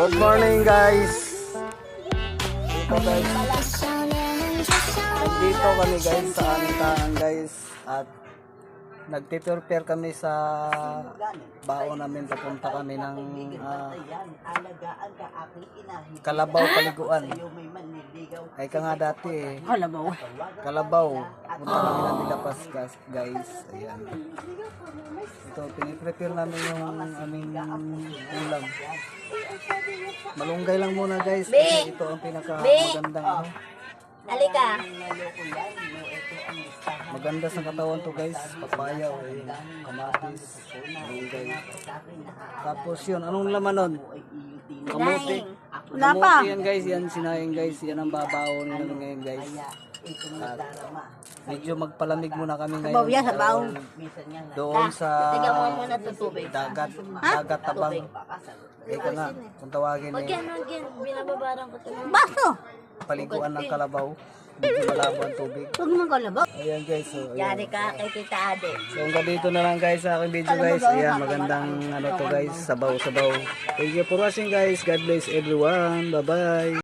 Good morning guys. Dito guys. Dito kami guys sa aming tahanan guys at nagpe-prepare kami sa baon namin papunta kami ng ah, Kalabaw Paliguan. Ay ka nga dati eh. Kalabaw. Kalabaw. Punta kami ng Milapas guys. guys. Ayan. Ito, piniprepare namin yung aming ulam. Malunggay lang muna guys. Kasi ito ang pinaka magandang ano. Halika. Maganda sa katawan to guys. Papaya o yung kamatis. Malunggay. Tapos yun, anong laman nun? Kamote. Wala pa. Kamote yan guys, yan sinayang guys. Yan ang babaw nila ngayon guys. At medyo magpalamig muna kami ngayon. Sabaw yan, sabaw. Doon sa Tingnan mo muna ito tubig. dagat, dagat tabang. Eka nga, kung tawagin Wag eh, yan, wag yan. Binababarang ko ito. Baso! Paliguan ng kalabaw. Medyo malabo ang tubig. Huwag mong kalabaw. Ayan guys, so ayan. Yari ka kay Tita Ade. So hanggang dito na lang guys sa aking video guys. Ayan, magandang ano to guys, sabaw-sabaw. Thank you for watching guys. God bless everyone. Bye-bye.